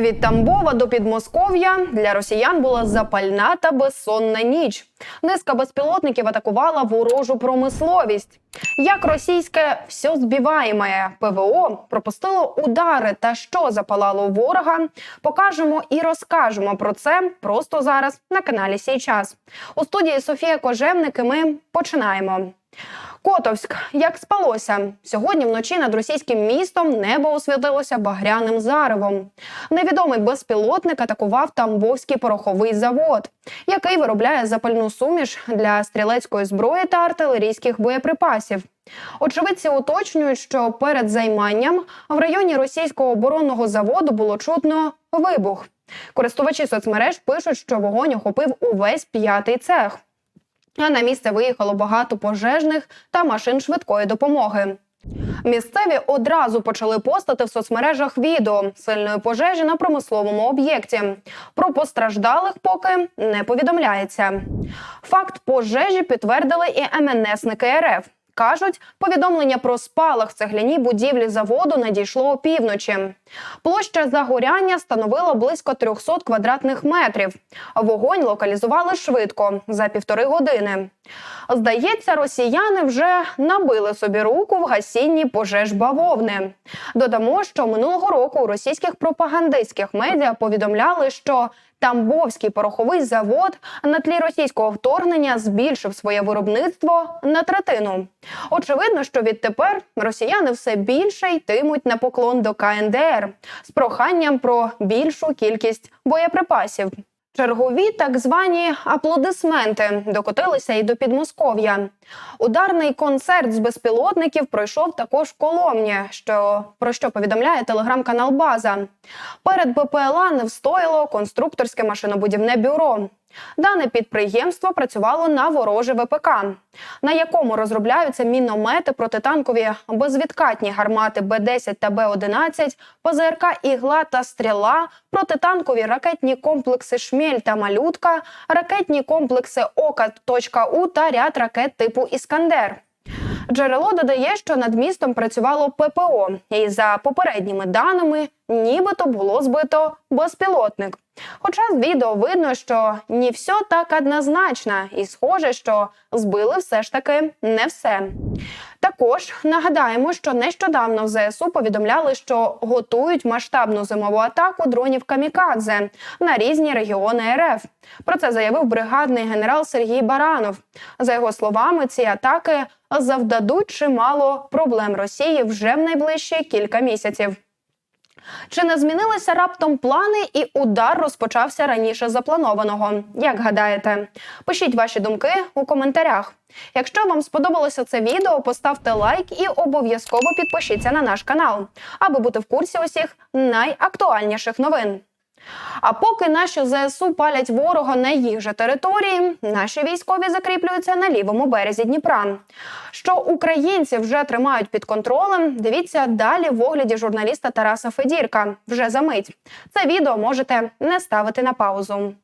Від Тамбова до Підмосков'я для росіян була запальна та безсонна ніч. Низка безпілотників атакувала ворожу промисловість. Як російське все збиваєме ПВО пропустило удари та що запалало ворога, покажемо і розкажемо про це просто зараз на каналі Сій час. У студії Софія Кожевник і ми починаємо. Котовськ, як спалося сьогодні вночі над російським містом небо освітилося багряним заревом. Невідомий безпілотник атакував Тамбовський пороховий завод, який виробляє запальну суміш для стрілецької зброї та артилерійських боєприпасів. Очевидці уточнюють, що перед займанням в районі російського оборонного заводу було чутно вибух. Користувачі соцмереж пишуть, що вогонь охопив увесь п'ятий цех. А на місце виїхало багато пожежних та машин швидкої допомоги. Місцеві одразу почали постати в соцмережах відео сильної пожежі на промисловому об'єкті. Про постраждалих поки не повідомляється. Факт пожежі підтвердили і МНСники РФ. Кажуть, повідомлення про спалах в цегляній будівлі заводу надійшло опівночі. Площа загоряння становила близько 300 квадратних метрів. Вогонь локалізували швидко за півтори години. Здається, росіяни вже набили собі руку в гасінні пожеж бавовни. Додамо, що минулого року у російських пропагандистських медіа повідомляли, що Тамбовський пороховий завод на тлі російського вторгнення збільшив своє виробництво на третину. Очевидно, що відтепер росіяни все більше йтимуть на поклон до КНДР з проханням про більшу кількість боєприпасів. Чергові так звані аплодисменти докотилися і до Підмосков'я. Ударний концерт з безпілотників пройшов також в Коломні, що про що повідомляє телеграм-канал База. Перед БПЛА не встояло конструкторське машинобудівне бюро. Дане підприємство працювало на вороже ВПК, на якому розробляються міномети протитанкові безвідкатні гармати Б-10 та Б-11, ПЗРК «Ігла» та «Стріла», протитанкові ракетні комплекси «Шмель» та «Малютка», ракетні комплекси «Ока.У» та ряд ракет типу «Іскандер». Джерело додає, що над містом працювало ППО, і за попередніми даними, нібито було збито безпілотник. Хоча з відео видно, що не все так однозначно, і схоже, що збили все ж таки не все. Також нагадаємо, що нещодавно в ЗСУ повідомляли, що готують масштабну зимову атаку дронів камікадзе на різні регіони РФ. Про це заявив бригадний генерал Сергій Баранов. За його словами, ці атаки завдадуть чимало проблем Росії вже в найближчі кілька місяців. Чи не змінилися раптом плани, і удар розпочався раніше запланованого? Як гадаєте? Пишіть ваші думки у коментарях. Якщо вам сподобалося це відео, поставте лайк і обов'язково підпишіться на наш канал, аби бути в курсі усіх найактуальніших новин. А поки наші ЗСУ палять ворога на їх же території, наші військові закріплюються на лівому березі Дніпра. Що українці вже тримають під контролем, дивіться далі в огляді журналіста Тараса Федірка. Вже за мить. Це відео можете не ставити на паузу.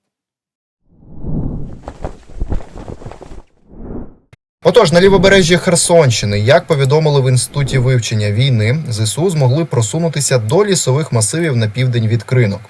Отож, на лівобережжі Херсонщини, як повідомили в інституті вивчення війни, ЗСУ змогли просунутися до лісових масивів на південь від кринок.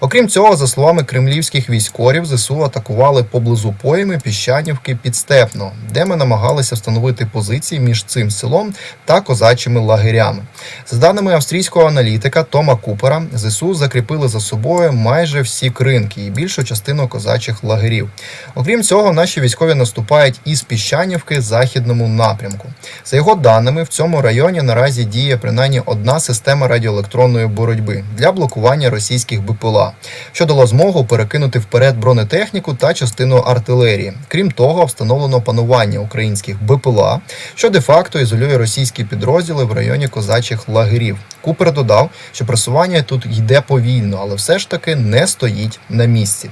Окрім цього, за словами кремлівських військорів, ЗСУ атакували поблизу пойми Піщанівки Підстепно, де ми намагалися встановити позиції між цим селом та козачими лагерями. За даними австрійського аналітика Тома Купера, ЗСУ закріпили за собою майже всі кринки і більшу частину козачих лагерів. Окрім цього, наші військові наступають із Піщанівки західному напрямку. За його даними, в цьому районі наразі діє принаймні одна система радіоелектронної боротьби для блокування російських БПЛА, що дало змогу перекинути вперед бронетехніку та частину артилерії. Крім того, встановлено панування українських БПЛА, що де-факто ізолює російські підрозділи в районі козачих лагерів. Купер додав, що просування тут йде повільно, але все ж таки не стоїть на місці.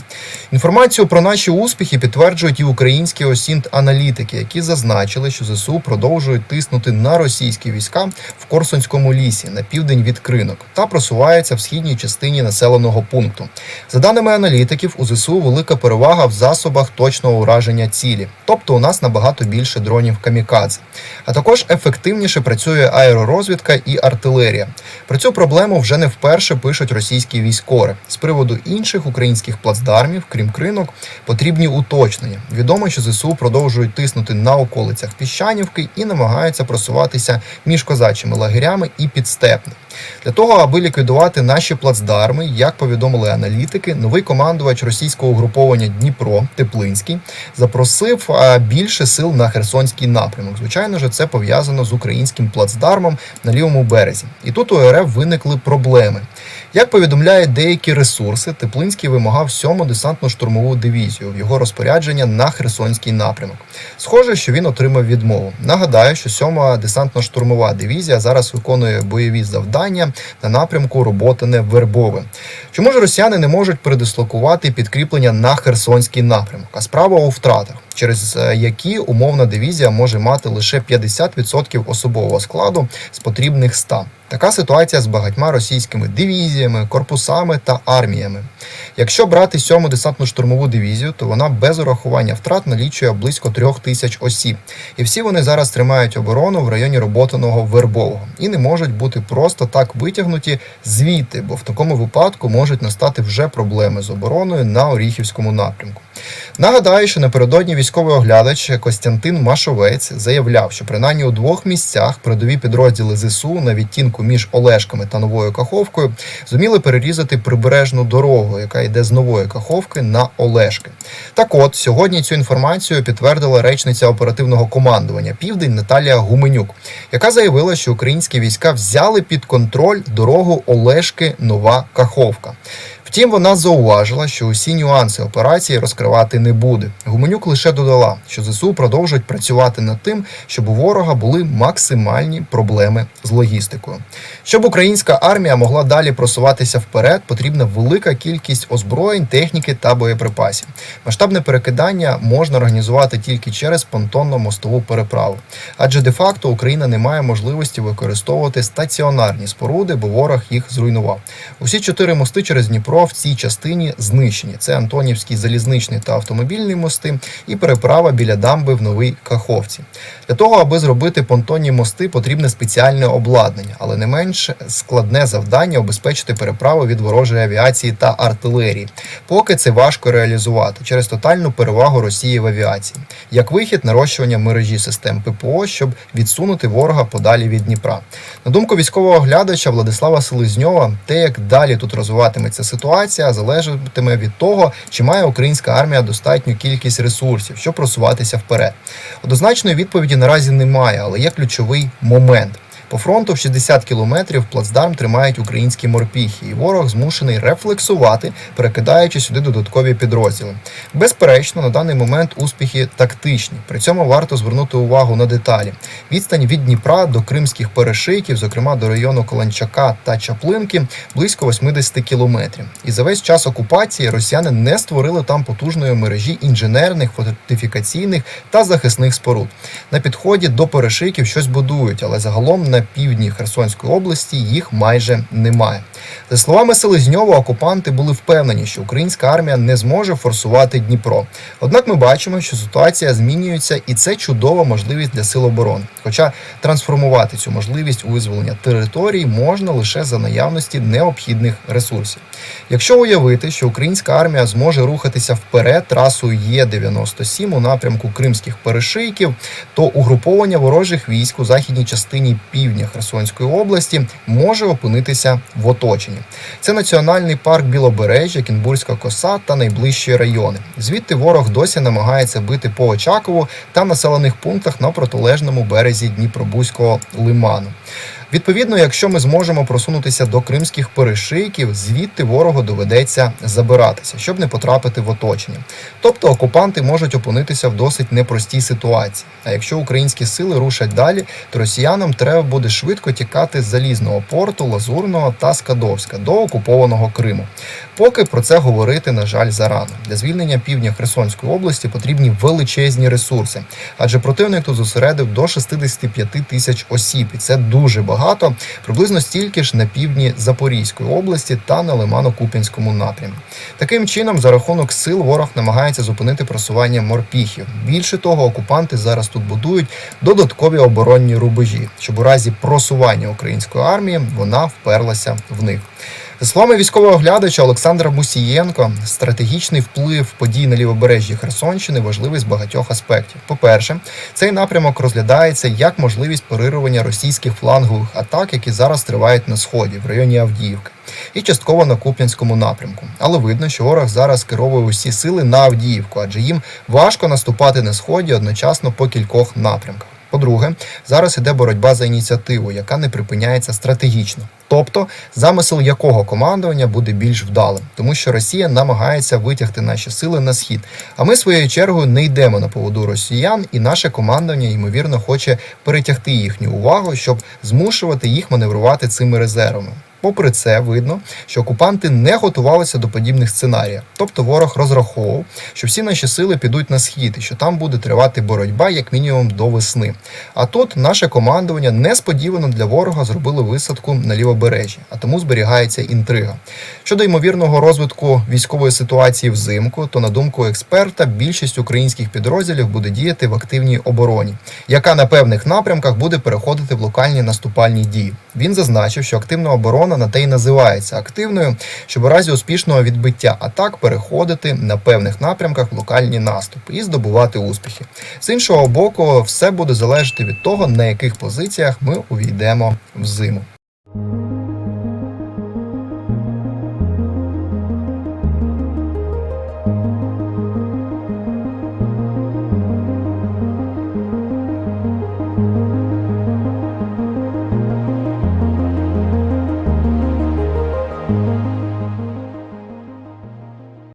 Інформацію про наші успіхи підтверджують і українські осінт аналітики, які зазначають, зазначили, що ЗСУ продовжують тиснути на російські війська в Корсунському лісі на південь від кринок та просуваються в східній частині населеного пункту. За даними аналітиків, у ЗСУ велика перевага в засобах точного ураження цілі, тобто у нас набагато більше дронів камікадзе. А також ефективніше працює аеророзвідка і артилерія. Про цю проблему вже не вперше пишуть російські військори. З приводу інших українських плацдармів, крім кринок, потрібні уточнення. Відомо, що ЗСУ продовжують тиснути на околицях Піщанівки і намагаються просуватися між козачими лагерями і підстепним. Для того, аби ліквідувати наші плацдарми, як повідомили аналітики, новий командувач російського угруповання Дніпро Теплинський запросив більше сил на Херсонський напрямок. Звичайно ж, це пов'язано з українським плацдармом на лівому березі. І тут у РФ виникли проблеми. Як повідомляють деякі ресурси, Теплинський вимагав 7-му десантно-штурмову дивізію в його розпорядження на Херсонський напрямок. Схоже, що він отримав відмову. Нагадаю, що 7-ма десантно-штурмова дивізія зараз виконує бойові завдання на напрямку Роботине Вербове. Чому ж росіяни не можуть передислокувати підкріплення на Херсонський напрямок? А справа у втратах, через е, які умовна дивізія може мати лише 50% особового складу з потрібних 100. Така ситуація з багатьма російськими дивізіями, корпусами та арміями. Якщо брати 7-му десантно-штурмову дивізію, то вона без урахування втрат налічує близько трьох тисяч осіб. І всі вони зараз тримають оборону в районі роботаного Вербового і не можуть бути просто так витягнуті звідти, бо в такому випадку можуть настати вже проблеми з обороною на Оріхівському напрямку. Нагадаю, що напередодні військовий оглядач Костянтин Машовець заявляв, що принаймні у двох місцях передові підрозділи ЗСУ на відтінку між Олешками та Новою Каховкою зуміли перерізати прибережну дорогу, яка йде з Нової Каховки на Олешки. Так от сьогодні цю інформацію підтвердила речниця оперативного командування Південь Наталія Гуменюк, яка заявила, що українські війська взяли під контроль дорогу Олешки Нова Каховка. Втім, вона зауважила, що усі нюанси операції розкривати не буде. Гуменюк лише додала, що ЗСУ продовжують працювати над тим, щоб у ворога були максимальні проблеми з логістикою. Щоб українська армія могла далі просуватися вперед, потрібна велика кількість озброєнь, техніки та боєприпасів. Масштабне перекидання можна організувати тільки через понтонно-мостову переправу, адже де-факто Україна не має можливості використовувати стаціонарні споруди, бо ворог їх зруйнував. Усі чотири мости через Дніпро в цій частині знищені. Це Антонівський залізничний та автомобільний мости і переправа біля дамби в Новій Каховці. Для того, аби зробити понтонні мости, потрібне спеціальне обладнання, але не менш складне завдання обезпечити переправу від ворожої авіації та артилерії. Поки це важко реалізувати через тотальну перевагу Росії в авіації, як вихід нарощування мережі систем ППО, щоб відсунути ворога подалі від Дніпра. На думку військового оглядача Владислава Селезньова, те, як далі тут розвиватиметься ситуація, залежатиме від того, чи має українська армія достатню кількість ресурсів, щоб просуватися вперед. Однозначної відповіді наразі немає, але є ключовий момент. По фронту в 60 кілометрів плацдарм тримають українські морпіхи, і ворог змушений рефлексувати, перекидаючи сюди додаткові підрозділи. Безперечно, на даний момент успіхи тактичні. При цьому варто звернути увагу на деталі. Відстань від Дніпра до кримських перешийків, зокрема до району Коланчака та Чаплинки, близько 80 кілометрів. І за весь час окупації росіяни не створили там потужної мережі інженерних, фортифікаційних та захисних споруд. На підході до перешийків щось будують, але загалом півдні Херсонської області їх майже немає. За словами Селезньова, окупанти були впевнені, що українська армія не зможе форсувати Дніпро. Однак ми бачимо, що ситуація змінюється, і це чудова можливість для сил оборони. Хоча трансформувати цю можливість у визволення територій можна лише за наявності необхідних ресурсів. Якщо уявити, що українська армія зможе рухатися вперед трасою Є-97 у напрямку кримських перешийків, то угруповання ворожих військ у західній частині півдня Херсонської області може опинитися в оточенні. Це національний парк Білобережжя, Кінбурська коса та найближчі райони. Звідти ворог досі намагається бити по Очакову та населених пунктах на протилежному березі Дніпробузького лиману. Відповідно, якщо ми зможемо просунутися до кримських перешийків, звідти ворогу доведеться забиратися, щоб не потрапити в оточення. Тобто окупанти можуть опинитися в досить непростій ситуації. А якщо українські сили рушать далі, то росіянам треба буде швидко тікати з залізного порту, Лазурного та Скадовська до окупованого Криму. Поки про це говорити, на жаль, зарано. Для звільнення півдня Херсонської області потрібні величезні ресурси, адже противник тут зосередив до 65 тисяч осіб, і це дуже багато, приблизно стільки ж на півдні Запорізької області та на Лимано-Куп'янському напрямі. Таким чином, за рахунок сил, ворог намагається зупинити просування морпіхів. Більше того, окупанти зараз тут будують додаткові оборонні рубежі, щоб у разі просування української армії вона вперлася в них. За словами військового оглядача Олександра Мусієнко, стратегічний вплив подій на лівобережжі Херсонщини важливий з багатьох аспектів. По-перше, цей напрямок розглядається як можливість парирування російських флангових атак, які зараз тривають на сході в районі Авдіївки, і частково на Куп'янському напрямку. Але видно, що ворог зараз керовує усі сили на Авдіївку, адже їм важко наступати на сході одночасно по кількох напрямках. По-друге, зараз іде боротьба за ініціативу, яка не припиняється стратегічно. Тобто, замисел якого командування буде більш вдалим, тому що Росія намагається витягти наші сили на схід. А ми своєю чергою не йдемо на поводу росіян, і наше командування ймовірно хоче перетягти їхню увагу, щоб змушувати їх маневрувати цими резервами. Попри це, видно, що окупанти не готувалися до подібних сценаріїв. Тобто ворог розраховував, що всі наші сили підуть на схід, і що там буде тривати боротьба як мінімум до весни. А тут наше командування несподівано для ворога зробило висадку на лівобережжі, а тому зберігається інтрига. Щодо ймовірного розвитку військової ситуації взимку, то на думку експерта, більшість українських підрозділів буде діяти в активній обороні, яка на певних напрямках буде переходити в локальні наступальні дії. Він зазначив, що активна оборона на те й називається активною, щоб у разі успішного відбиття атак переходити на певних напрямках в локальні наступи і здобувати успіхи. З іншого боку, все буде залежати від того, на яких позиціях ми увійдемо в зиму.